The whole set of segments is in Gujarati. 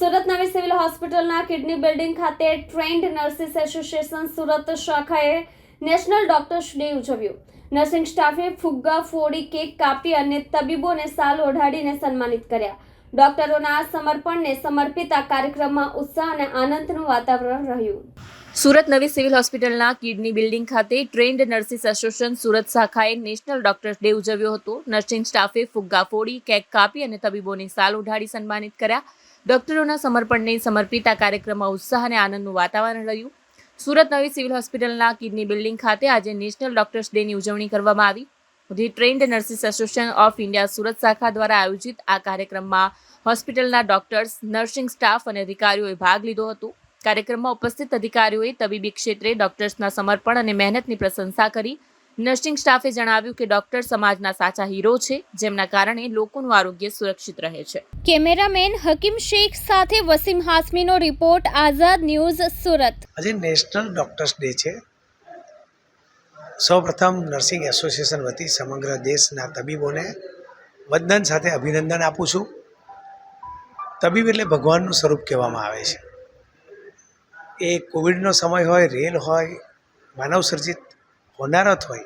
સુરત નવી સિવિલ હોસ્પિટલના કિડની બિલ્ડિંગ ખાતે ટ્રેન્ડ નર્સિસ એસોસિએશન સુરત શાખાએ નેશનલ ડોક્ટર્સ ડે ઉજવ્યો. નર્સિંગ સ્ટાફે ફુગ્ગા, ફોડી, કેક કાપી અને તબીબોને સાલ ઓઢાડીને સન્માનિત કર્યા. ડોક્ટરોના આ સમર્પણને સમર્પિત આ કાર્યક્રમમાં ઉત્સાહ અને આનંદનું વાતાવરણ રહ્યું. સુરત નવી સિવિલ હોસ્પિટલના કિડની બિલ્ડિંગ ખાતે ટ્રેન્ડ નર્સિસ એસોસિએશન સુરત શાખાએ નેશનલ ડોક્ટર્સ ડે ઉજવ્યો હતો. નર્સિંગ સ્ટાફે ફુગ્ગા, ફોડી, કેક કાપી અને તબીબોની સાલ ઉઢાડી સન્માનિત કર્યા. ડોક્ટરોના સમર્પણને સમર્પિત આ કાર્યક્રમમાં ઉત્સાહ અને આનંદનું વાતાવરણ રહ્યું. સુરત નવી સિવિલ હોસ્પિટલના કિડની બિલ્ડિંગ ખાતે આજે નેશનલ ડોક્ટર્સ ડેની ઉજવણી કરવામાં આવી. The trained nurses association of India Surat શાખા દ્વારા આયોજિત આ કાર્યક્રમમાં હોસ્પિટલના ડોક્ટર્સ, નર્સિંગ સ્ટાફ અને અધિકારીઓએ ભાગ લીધો હતો. કાર્યક્રમમાં ઉપસ્થિત અધિકારીઓએ તબીબી ક્ષેત્રે ડોક્ટર્સના સમર્પણ અને મહેનતની પ્રશંસા કરી. નર્સિંગ સ્ટાફે જણાવ્યું કે ડોક્ટર સમાજના સાચા હીરો છે જેમના કારણે લોકોનું આરોગ્ય સુરક્ષિત રહે છે. કેમેરામેન હકીમ શેખ સાથે વસીમ હાસમીનો રિપોર્ટ આઝાદ ન્યૂઝ સુરત. આજે નેશનલ ડૉક્ટર્સ ડે છે. સૌપ્રથમ નર્સિંગ એસોસિએશન વતી સમગ્ર દેશના તબીબોને વંદન સાથે અભિનંદન આપું છું. તબીબ એટલે ભગવાનનું સ્વરૂપ કહેવામાં આવે છે. એ કોવિડનો સમય હોય રેલ હોય માનવ સર્જિત હોનારત હોય,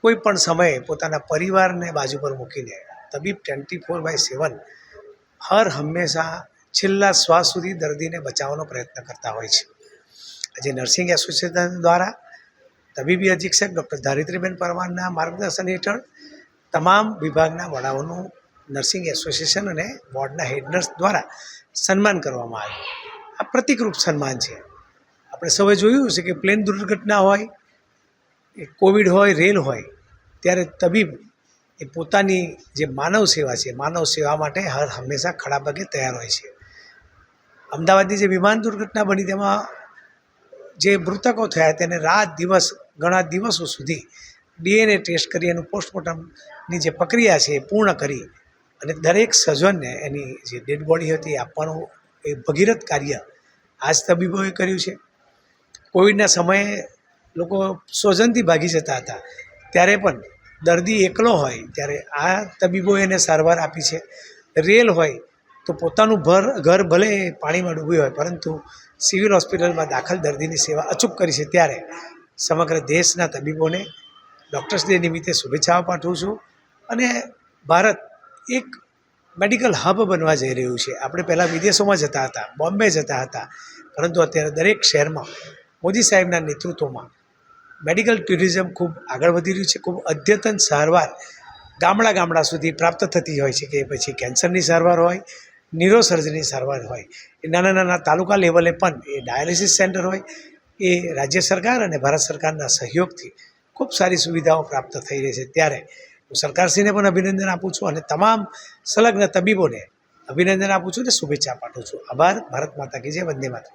કોઈ પણ સમયે પોતાના પરિવારને બાજુ પર મૂકીને, તબીબ ટ્વેન્ટી ફોર બાય સેવન હર હંમેશા છેલ્લા શ્વાસ સુધી દર્દીને બચાવવાનો પ્રયત્ન કરતા હોય છે. આજે નર્સિંગ એસોસિએશન દ્વારા તબીબી અધિક્ષક ડૉક્ટર ધારિત્રીબેન પરમારના માર્ગદર્શન હેઠળ તમામ વિભાગના વડાઓનું નર્સિંગ એસોસિએશન અને બોર્ડના હેડ નર્સ દ્વારા સન્માન કરવામાં આવ્યું. આ પ્રતિકરૂપ સન્માન છે. આપણે સૌએ જોયું છે કે પ્લેન દુર્ઘટના હોય એ કોવિડ હોય, રેલ હોય, ત્યારે તબીબ એ પોતાની જે માનવ સેવા છે, માનવ સેવા માટે હર હંમેશા ખડા પગે તૈયાર હોય છે. અમદાવાદની જે વિમાન દુર્ઘટના બની, તેમાં જે મૃતકો થયા, તેને રાત દિવસ, ઘણા દિવસો સુધી ડીએનએ ટેસ્ટ કરી એનું પોસ્ટમોર્ટમની જે પ્રક્રિયા છે એ પૂર્ણ કરી અને દરેક સજ્જનને એની જે ડેડ બોડી હતી આપવાનું એ ભગીરથ કાર્ય આજ તબીબોએ કર્યું છે. કોવિડના સમયે લોકો સ્વજનથી ભાગી જતા હતા. ત્યારે પણ દર્દી એકલો હોય, ત્યારે આ તબીબોએ એને સારવાર આપી છે. રેલ હોય તો પોતાનું ભર, ઘર ભલે પાણીમાં ડૂબ્યું હોય, પરંતુ સિવિલ હોસ્પિટલમાં દાખલ દર્દીની સેવા અચૂક કરી છે. ત્યારે સમગ્ર દેશના તબીબોને ડૉક્ટર્સ ડે નિમિત્તે શુભેચ્છાઓ પાઠવું છું અને ભારત એક મેડિકલ હબ બનવા જઈ રહ્યું છે. આપણે પહેલાં વિદેશોમાં જતા હતા, બોમ્બે જતા હતા, પરંતુ અત્યારે દરેક શહેરમાં મોદી સાહેબના નેતૃત્વમાં મેડિકલ ટુરિઝમ ખૂબ આગળ વધી રહ્યું છે. ખૂબ અદ્યતન સારવાર ગામડા ગામડા સુધી પ્રાપ્ત થતી હોય છે કે પછી કેન્સરની સારવાર હોય ન્યુરોસર્જરીની સારવાર હોય. એ નાના નાના તાલુકા લેવલે પણ એ ડાયાલિસિસ સેન્ટર હોય. એ રાજ્ય સરકાર અને ભારત સરકારના સહયોગથી ખૂબ સારી સુવિધાઓ પ્રાપ્ત થઈ રહી છે. ત્યારે હું સરકારશ્રીને પણ અભિનંદન આપું છું અને તમામ સંલગ્ન તબીબોને અભિનંદન આપું છું અને શુભેચ્છા પાઠવું છું. આભાર. ભારત માતા કી જય. વંદે માતા